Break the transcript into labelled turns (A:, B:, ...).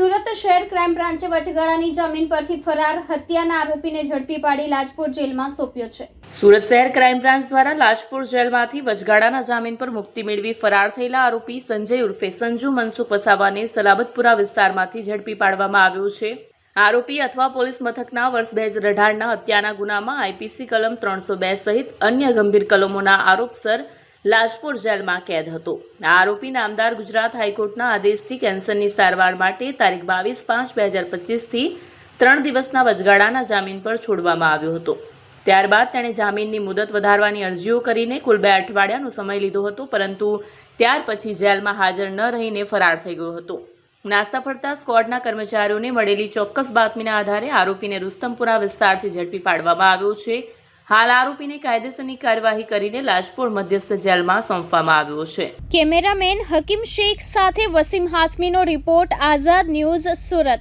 A: સુરત શહેર ક્રાઇમ બ્રાન્ચે વચગાળાની જમીન પરથી ફરાર હત્યાના આરોપીને ઝડપી પાડી લાજપુર જેલમાં સોંપ્યો છે.
B: સુરત શહેર ક્રાઇમ બ્રાન્ચ દ્વારા લાજપુર જેલમાંથી વચગાળાના જામીન પર મુક્તિ મેળવી ફરાર થયેલા આરોપી સંજય ઉર્ફે સંજુ મનસુખ વસાવાને સલાબતપુરા વિસ્તારમાંથી ઝડપી પાડવામાં આવ્યો છે. આરોપી અથવા પોલીસ મથકના વર્ષ બે હજાર અઢારના હત્યાના ગુનામાં આઈપીસી કલમ ત્રણસો બે સહિત અન્ય ગંભીર કલમોના આરોપસર લાજપુર જેલમાં કેદ હતો. આ આરોપી નામદાર ગુજરાત હાઈકોર્ટના આદેશથી કેન્સરની સારવાર માટે તારીખ બાવીસ પાંચ બે હજાર પચીસથી ત્રણ દિવસના વચગાળાના જામીન પર છોડવામાં આવ્યો હતો. ત્યારબાદ તેણે જામીનની મુદત વધારવાની અરજીઓ કરીને કુલ બે અઠવાડિયાનો સમય લીધો હતો, પરંતુ ત્યાર પછી જેલમાં હાજર ન રહીને ફરાર થઈ ગયો હતો. નાસ્તા ફરતા સ્કોડના કર્મચારીઓને મળેલી ચોક્કસ બાતમીના આધારે આરોપીને રુસ્તમપુરા વિસ્તારથી ઝડપી પાડવામાં આવ્યો છે. હાલ આરોપીને કાયદેસરની કાર્યવાહી કરીને લાજપુર મધ્યસ્થ જેલમાં સોંપવામાં આવ્યો છે.
A: કેમેરામેન હકીમ શેખ સાથે વસીમ હાસમીનો રિપોર્ટ આઝાદ ન્યૂઝ સુરત.